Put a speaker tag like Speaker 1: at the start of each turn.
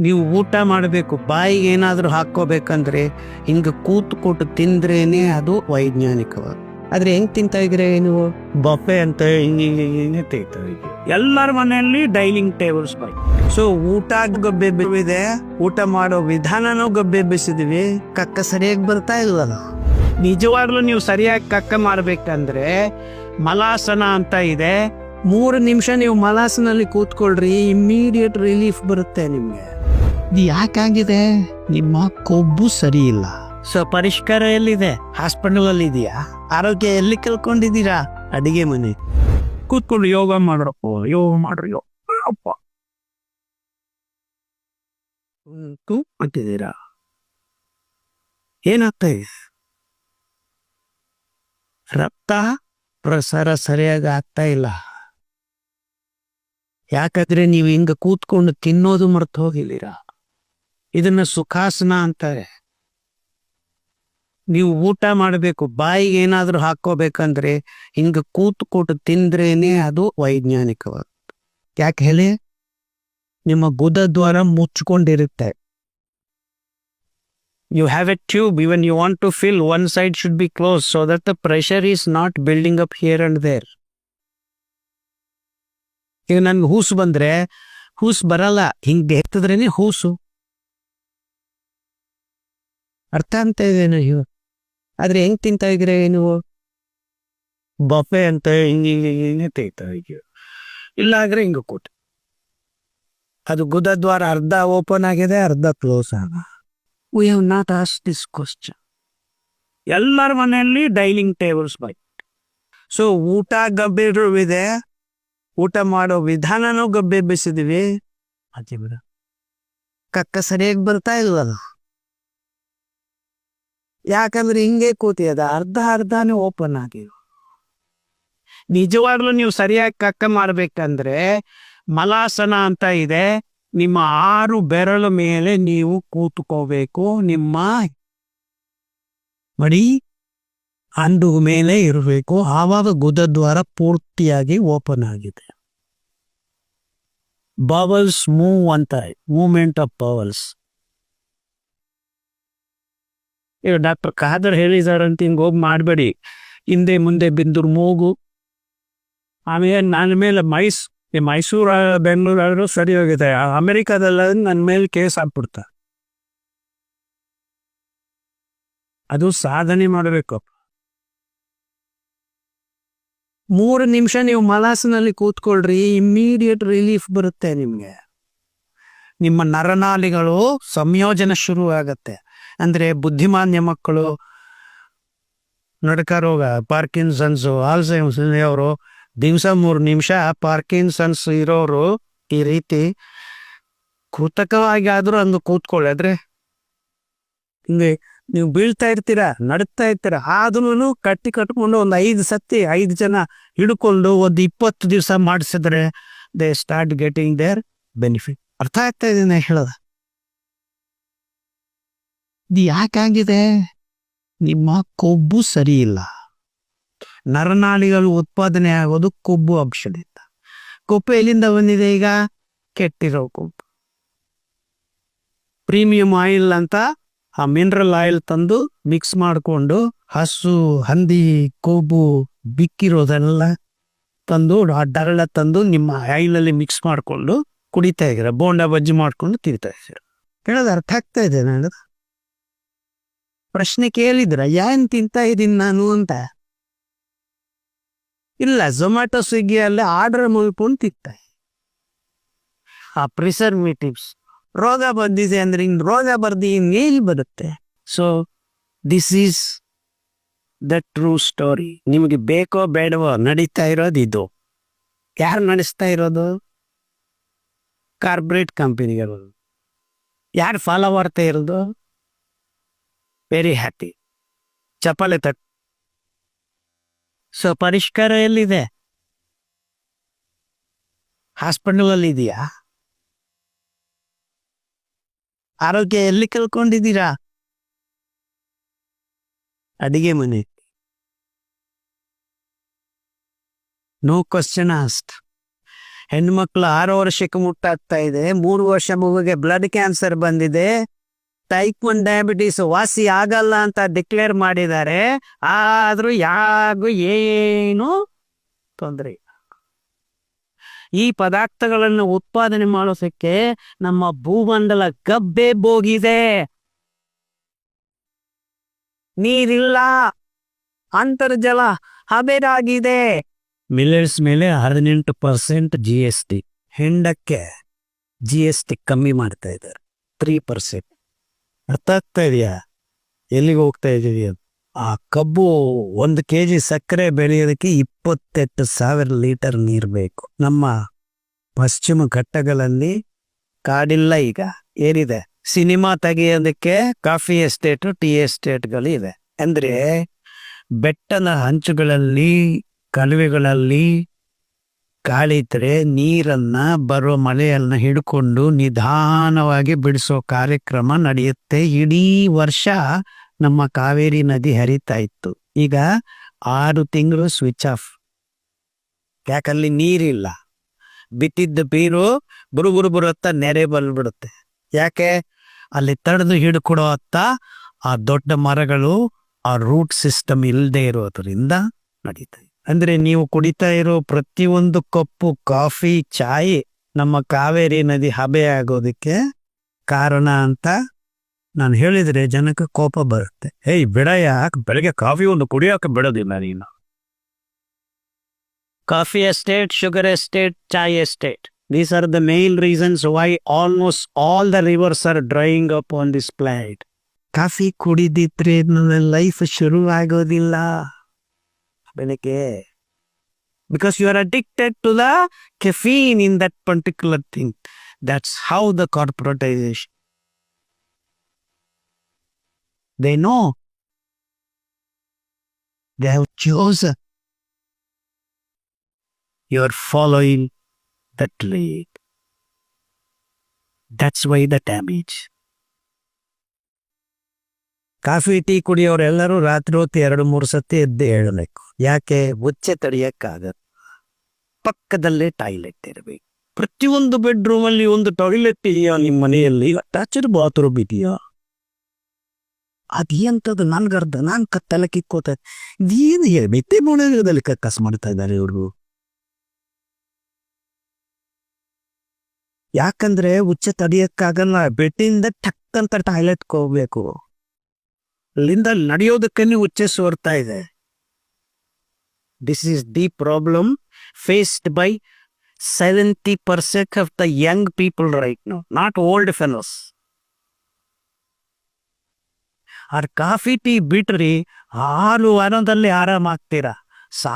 Speaker 1: ನೀವು ಊಟ ಮಾಡಬೇಕು ಬಾಯಿಗೆ ಏನಾದರೂ ಹಾಕ್ಕೋಬೇಕಂದ್ರೆ ಹಿಂಗೆ ಕೂತ್ಕೊಟ್ಟು ತಿಂದ್ರೇನೆ ಅದು ವೈಜ್ಞಾನಿಕವಾಗಿ. ಆದ್ರೆ ಹೆಂಗ್ ತಿಂತ ಇದ್ರೆ ನೀವು? ಬಫೆ ಅಂತ ಹಿಂಗೆ ತೆಗಿತಾ ಎಲ್ಲರ ಮನೆಯಲ್ಲಿ ಡೈನಿಂಗ್ ಟೇಬಲ್ಸ್ ಬಾಯ್ ಸೊ ಊಟ ಗಬ್ಬೆ ಇದೆ ಊಟ ಮಾಡೋ ವಿಧಾನನೂ ಗಬ್ಬೆ ಬಿಸಿದ್ವಿ. ಕಕ್ಕ ಸರಿಯಾಗಿ ಬರ್ತಾ ಇಲ್ಲ ನಿಜವಾಗ್ಲೂ ನೀವು ಸರಿಯಾಗಿ ಕಕ್ಕ ಮಾಡ್ಬೇಕಂದ್ರೆ ಮಲಾಸನ ಅಂತ ಇದೆ. ಮೂರು ನಿಮಿಷ ನೀವು ಮಲಾಸನಲ್ಲಿ ಕೂತ್ಕೊಳ್ರಿ ಇಮ್ಮಿಡಿಯೇಟ್ ರಿಲೀಫ್ ಬರುತ್ತೆ ನಿಮ್ಗೆ. ಇದು ಯಾಕಾಗಿದೆ ನಿಮ್ಮ ಕೊಬ್ಬು ಸರಿ ಇಲ್ಲ ಸೊ ಪರಿಷ್ಕಾರ ಎಲ್ಲಿದೆ? ಹಾಸ್ಪಿಟಲ್ ಅಲ್ಲಿ ಇದೆಯಾ ಆರೋಗ್ಯ ಎಲ್ಲಿ ಕಲ್ಕೊಂಡಿದ್ದೀರಾ ಅಡಿಗೆ ಮನೆ. ಕೂತ್ಕೊಂಡು ಯೋಗ ಮಾಡ್ರಪ್ಪ ಯೋಗ ಮಾಡ್ರಿ ಅಪ್ಪ ಕುಂತು ಅಂತಿದ್ದೀರಾ ಏನಾಗ್ತಾ ಇದೆ? ರಕ್ತ ಪ್ರಸಾರ ಸರಿಯಾಗಿ ಆಗ್ತಾ ಇಲ್ಲ. ಯಾಕಂದ್ರೆ ನೀವು ಹಿಂಗ ಕೂತ್ಕೊಂಡು ತಿನ್ನೋದು ಮರ್ತು ಹೋಗಿದ್ದೀರಾ? ಇದನ್ನ ಸುಖಾಸನ ಅಂತಾರೆ. ನೀವು ಊಟ ಮಾಡಬೇಕು, ಬಾಯಿಗೆ ಏನಾದ್ರೂ ಹಾಕೋಬೇಕಂದ್ರೆ ಹಿಂಗ ಕೂತ್ಕೊಟ್ಟು ತಿಂದ್ರೇನೆ ಅದು ವೈಜ್ಞಾನಿಕವಾದ ಯಾಕೆ ಹೇಳಿ? ನಿಮ್ಮ ಗುದದ್ವಾರ ಮುಚ್ಕೊಂಡಿರುತ್ತೆ. You have a tube even you want to fill one side should be close so that the pressure is not building up here and there ಈಗ ನನ್ಗೆ ಹೂಸು ಬಂದ್ರೆ, ಹೂಸು ಬರಲ್ಲ, ಹಿಂಗೆ ಎತ್ತಿದ್ರೇನೆ ಹೂಸು. ಅರ್ಥ ಅಂತ ಇದೇನು ಇವು ಆದ್ರೆ ಹೆಂಗ್ ತಿಂತ ಇದ್ರೆ ನೀವು? ಬಫೆ ಅಂತ ಹಿಂಗೆ ಹಿಂಗೆ ತೆಗಿತಾ ಇಲ್ಲ ಆದ್ರೆ ಹಿಂಗ ಕೊಟ್ಟು. ಅದು ಗುದದ್ವಾರ ಅರ್ಧ ಓಪನ್ ಆಗಿದೆ ಅರ್ಧ ಕ್ಲೋಸ್ ಆಗ ವಿ ಹ್ಯಾವ್ ನಾಟ್ ಆಸ್ ದಿಸ್ ಕ್ವಶನ್ ಎಲ್ಲರ ಮನೆಯಲ್ಲಿ ಡೈನಿಂಗ್ ಟೇಬಲ್ಸ್ ಬೈ ಸೊ ಊಟ ಗಬ್ಬೆರು ಇದೆ. ಊಟ ಮಾಡೋ ವಿಧಾನನೂ ಗಬ್ಬೆ ಬೆಸಿದ್ವಿ. ಅದೇ ಬಿಡ ಕಕ್ಕ ಸರಿಯಾಗಿ ಬರ್ತಾ ಇಲ್ವಲ್ಲ? ಯಾಕಂದ್ರೆ ಹಿಂಗೆ ಕೂತಿಯದ ಅರ್ಧ ಅರ್ಧನೇ ಓಪನ್ ಆಗಿರು. ನಿಜವಾಗ್ಲೂ ನೀವು ಸರಿಯಾಗಿ ಕಕ್ಕ ಮಾಡ್ಬೇಕಂದ್ರೆ ಮಲಾಸನ ಅಂತ ಇದೆ. ನಿಮ್ಮ ಆರು ಬೆರಳ ಮೇಲೆ ನೀವು ಕೂತ್ಕೋಬೇಕು. ನಿಮ್ಮ ಮಡಿ ಅಂಡು ಮೇಲೆ ಇರಬೇಕು. ಆವಾಗ ಗುದದ್ವಾರ ಪೂರ್ತಿಯಾಗಿ ಓಪನ್ ಆಗಿದೆ. ಬವಲ್ಸ್ ಮೂವ್ ಅಂತ ಮೂವ್ಮೆಂಟ್ ಆಫ್ ಬವಲ್ಸ್ ಈಗ ಡಾಕ್ಟರ್ ಖಾದರ್ ಹೇಳಿದಾರಂತ ಹಿಂಗೆ ಹೋಗಿ ಮಾಡಬೇಡಿ. ಹಿಂದೆ ಮುಂದೆ ಬಿಂದ್ರು ಮೂಗು. ಆಮೇಲೆ ನನ್ನ ಮೇಲೆ ಮೈಸ್, ಈ ಮೈಸೂರು ಬೆಂಗಳೂರು ಆದ್ರೂ ಸರಿ ಹೋಗಿದೆ. ಅಮೆರಿಕಾದಲ್ಲ ನನ್ನ ಮೇಲೆ ಕೇಸ್ ಹಾಕ್ಬಿಡ್ತಾರೆ ಅದು ಸಾಧನೆ ಮಾಡಬೇಕು. ಮೂರು ನಿಮಿಷ ನೀವು ಮಲಾಸಿನಲ್ಲಿ ಕೂತ್ಕೊಳ್ರಿ, ಇಮ್ಮಿಡಿಯೇಟ್ ರಿಲೀಫ್ ಬರುತ್ತೆ ನಿಮಗೆ. ನಿಮ್ಮ ನರನಾಲಿಗಳು ಸಂಯೋಜನೆ ಶುರು ಆಗತ್ತೆ ಅಂದ್ರೆ ಬುದ್ಧಿಮಾನ್ಯ ಮಕ್ಕಳು, ನಡಕ ರೋಗ, ಪಾರ್ಕಿನ್ಸನ್ಸ್ ಆಲ್ಸೈಮ್ಸ್ ಅವರು ದಿವಸ ಮೂರು ನಿಮಿಷ ಪಾರ್ಕಿನ್ಸನ್ಸ್ ಇರೋರು ಈ ರೀತಿ ಕೃತಕವಾಗಿ ಆದರೂ ಅಂದು ಕೂತ್ಕೊಳ್ಳಿ ಆದ್ರೆ ನೀವು ಬೀಳ್ತಾ ಇರ್ತೀರಾ ನಡುತ್ತಾ ಇರ್ತೀರಾ ಆದ್ರೂ ಕಟ್ಟಿ ಕಟ್ಕೊಂಡು ಒಂದು ಐದು ಸತಿ ಐದು ಜನ ಹಿಡ್ಕೊಂಡು ಒಂದು ಇಪ್ಪತ್ತು ದಿವಸ ಮಾಡಿಸಿದ್ರೆ they start getting their benefit. ಅರ್ಥ ಆಗ್ತಾ ಇದೆ ನಾ ಹೇಳೋದ? ಇದು ಯಾಕಾಗಿದೆ ನಿಮ್ಮ ಕೊಬ್ಬು ಸರಿಯಿಲ್ಲ ನರನಾಳಿಗಳು ಉತ್ಪಾದನೆ ಆಗೋದು ಕೊಬ್ಬು ಅಂಶದಿಂದ ಕೊಬ್ಬು ಎಲ್ಲಿಂದ ಬಂದಿದೆ ಈಗ? ಕೆಟ್ಟಿರೋ ಕೊಬ್ಬು. ಪ್ರೀಮಿಯಂ ಆಯಿಲ್ ಅಂತ ಆ ಮಿನರಲ್ ಆಯಿಲ್ ತಂದು ಮಿಕ್ಸ್ ಮಾಡಿಕೊಂಡು ಹಸು, ಹಂದಿ, ಕೊಬ್ಬು ಬಿಕ್ಕಿರೋದೆಲ್ಲ ತಂದು ಆ ಡರಳ ತಂದು ನಿಮ್ಮ ಆಯಿಲಲ್ಲಿ ಮಿಕ್ಸ್ ಮಾಡಿಕೊಂಡು ಕುಡಿತಾ ಇದ್ದೀರ? ಬೋಂಡ ಬಜ್ಜಿ ಮಾಡ್ಕೊಂಡು ತಿಂತಾ ಇದ್ದೀರ? ಹೇಳೋದು ಅರ್ಥ ಆಗ್ತಾ ಇದೆ ಪ್ರಶ್ನೆ ಕೇಳಿದ್ರ ಏನ್ ತಿಂತಾ ಇದ್ದೀನಿ ನಾನು ಅಂತ? ಇಲ್ಲ ಝೊಮ್ಯಾಟೊ ಸ್ವಿಗ್ಗಿ ಅಲ್ಲಿ ಆರ್ಡರ್ ಮುಗಿಕೊಂಡು ತಿಂತಾ. ಆ ಪ್ರಿಸರ್ವೇಟಿವ್ಸ್ ರೋಗ ಬಂದಿದೆ ಅಂದ್ರೆ ಹಿಂಗ್ ರೋಗ ಬರ್ದಿ ಇನ್ನೇಲ್ ಬರುತ್ತೆ. So this is the true story ನಿಮಗೆ ಬೇಕೋ ಬೇಡವೋ ನಡೀತಾ ಇರೋದು ಇದು. ಯಾರು ನಡೆಸ್ತಾ ಇರೋದು? ಕಾರ್ಪೊರೇಟ್ ಕಂಪನಿಗಳು ಯಾರು ಫಾಲೋ ಮಾಡ್ತಾ ಇರೋದು? ವೆರಿ ಹ್ಯಾಪಿ ಚಪಲೆ ತಟ್. ಸೊ ಪರಿಷ್ಕಾರ ಎಲ್ಲಿದೆ? ಹಾಸ್ಪಿಟಲ್ ಇದೆಯಾ? ಆರೋಗ್ಯ ಎಲ್ಲಿ ಕಲ್ಕೊಂಡಿದ್ದೀರಾ ಅಡಿಗೆ ಮನೆ. ನೋ ಕ್ವಶನ್ ಆಸ್ಟ್ ಹೆಣ್ಮಕ್ಳು ಆರು ವರ್ಷಕ್ಕೆ ಮುಟ್ಟಾಗ್ತಾ ಇದೆ. ಮೂರು ವರ್ಷ ಮಗುಗೆ ಬ್ಲಡ್ ಕ್ಯಾನ್ಸರ್ ಬಂದಿದೆ. ಟೈಪ್ ಒನ್ ಡಯಾಬಿಟಿಸ್ ವಾಸಿ ಆಗಲ್ಲ ಅಂತ ಡಿಕ್ಲೇರ್ ಮಾಡಿದ್ದಾರೆ. ಆದ್ರೂ ಯಾಗೂ ಏನು ತೊಂದರೆ ಈ ಪದಾರ್ಥಗಳನ್ನು ಉತ್ಪಾದನೆ ಮಾಡೋದಕ್ಕೆ ನಮ್ಮ ಭೂಮಂಡಲ ಗಬ್ಬೆ ಬೋಗಿದೆ. ನೀರಿಲ್ಲ. ಅಂತರ್ಜಲ ಹಬೆರಾಗಿದೆ. ಮಿಲೆಟ್ಸ್ ಮೇಲೆ ಹದಿನೆಂಟು ಪರ್ಸೆಂಟ್ ಜಿ ಎಸ್ ಟಿ ಹೆಂಡಕ್ಕೆ ಜಿ ಎಸ್ ಟಿ ಕಮ್ಮಿ ಮಾಡ್ತಾ ಇದ್ದಾರೆ. ತ್ರೀ ಪರ್ಸೆಂಟ್ ಅರ್ಥ ಆಗ್ತಾ ಇದೆಯಾ? ಎಲ್ಲಿಗೆ ಹೋಗ್ತಾ ಇದೀವಿ ಅಂತ? ಆ ಕಬ್ಬು ಒಂದು ಕೆ ಜಿ ಸಕ್ಕರೆ ಬೆಳೆಯೋದಕ್ಕೆ ಇಪ್ಪತ್ತೆಂಟು ಸಾವಿರ ಲೀಟರ್ ನೀರು ಬೇಕು. ನಮ್ಮ ಪಶ್ಚಿಮ ಘಟ್ಟಗಳಲ್ಲಿ ಕಾಡಿಲ್ಲ ಈಗ, ಏನಿದೆ? ಸಿನಿಮಾ ತೆಗೆಯೋದಕ್ಕೆ ಕಾಫಿ ಎಸ್ಟೇಟು, ಟೀ ಎಸ್ಟೇಟ್ಗಳು ಇದೆ. ಅಂದ್ರೆ ಬೆಟ್ಟದ ಹಂಚುಗಳಲ್ಲಿ, ಕಣಿವೆಗಳಲ್ಲಿ ಇದ್ರೆ ನೀರನ್ನ ಬರೋ ಮಳೆಯನ್ನ ಹಿಡ್ಕೊಂಡು ನಿಧಾನವಾಗಿ ಬಿಡಿಸೋ ಕಾರ್ಯಕ್ರಮ ನಡೆಯುತ್ತೆ. ಇಡೀ ವರ್ಷ ನಮ್ಮ ಕಾವೇರಿ ನದಿ ಹರಿತಾ ಇತ್ತು. ಈಗ ಆರು ತಿಂಗಳು ಸ್ವಿಚ್ ಆಫ್ ಯಾಕಲ್ಲಿ ನೀರಿಲ್ಲ? ಬಿತ್ತಿದ್ದ ಬೀರು ಬುರು ಬುರು ಬರುತ್ತ ನೆರೆ ಬಂದ್ಬಿಡುತ್ತೆ. ಯಾಕೆ? ಅಲ್ಲಿ ತಡೆದು ಹಿಡ್ಕೊಡೋ ಅತ್ತ ಆ ದೊಡ್ಡ ಮರಗಳು ಆ ರೂಟ್ ಸಿಸ್ಟಮ್ ಇಲ್ಲದೆ ಇರೋದ್ರಿಂದ ನಡೀತದೆ ಅಂದ್ರೆ ನೀವು ಕುಡಿತಾ ಇರೋ ಪ್ರತಿಯೊಂದು ಕಪ್ಪು ಕಾಫಿ ಚಾಯ್ ನಮ್ಮ ಕಾವೇರಿ ನದಿ ಹಬೆ ಆಗೋದಕ್ಕೆ ಕಾರಣ ಅಂತ ನಾನು ಹೇಳಿದ್ರೆ ಜನಕ್ಕೆ ಕೋಪ ಬರುತ್ತೆ. ಏಯ್ ಯಾಕೆ ಬೆಳಗ್ಗೆ ಕಾಫಿ ಒಂದು ಕುಡಿಯೋಕೆ ಬಿಡೋದಿಲ್ಲ ನೀನು? Coffee estate sugar estate chai estate. These are the main reasons why almost all the rivers are drying up on this planet coffee ಕುಡಿದಿದ್ರೆ ನನ್ನ ಲೈಫ್ ಶುರು ಆಗೋದಿಲ್ಲ ಬೆಳಗ್ಗೆ because you are addicted to the caffeine in that particular thing that's how the corporatization they know they have chosen you are following that lead that's why the damage Coffee, tea ಕುಡಿಯೋರೆಲ್ಲರೂ ರಾತ್ರಿ ಹೊತ್ತು ಎರಡು, ಮೂರು ಸತಿ ಎದ್ದು ಹೇಳಬೇಕು ಯಾಕೆ? ಉಚ್ಚೆ ತಡೆಯಕ್ಕಾಗಲ್ಲ. ಪಕ್ಕದಲ್ಲೇ ಟಾಯ್ಲೆಟ್ ಇರಬೇಕು. ಪ್ರತಿಯೊಂದು ಬೆಡ್ರೂಮ್ ಅಲ್ಲಿ ಒಂದು ಟಾಯ್ಲೆಟ್ ಇದೆಯಾ ನಿಮ್ಮ ಮನೆಯಲ್ಲಿ? ಅಟ್ಯಾಚ್ಡ್ ಬಾತ್ರೂಮ್ ಇದೆಯಾ? ಅದೇಂತದ್ದು ನನ್ಗರ್ಧ. ನಾನ್ ಕತ್ತಲ ಕಿಕ್ಕೋತ ಏನು ಮೆತ್ತೆ ಮೊಣದಲ್ಲಿ ಕಕ್ಕಸ್ ಮಾಡ್ತಾ ಇದ್ದಾರೆ ಇವರು. ಯಾಕಂದ್ರೆ ಉಚ್ಚ ತಡಿಯಕ್ಕಾಗಲ್ಲ. ಬೆಟ್ಟಿಂದ ಟಕ್ ಅಂತ ಟಾಯ್ಲೆಟ್ ಹೋಗ್ಬೇಕು. ಅಲ್ಲಿಂದ ನಡೆಯೋದಕ್ಕೇನೆ ಉಚ್ಚೆ ಹೊರ್ತಾ ಇದೆ. This is the problem faced by seventy percent of the young people right no not old fellows are coffee tea ಬಿಟ್ರಿ ಆರು ವಾರದಲ್ಲಿ ಆರಾಮಾಗ್ತೀರಾ? ಸಾ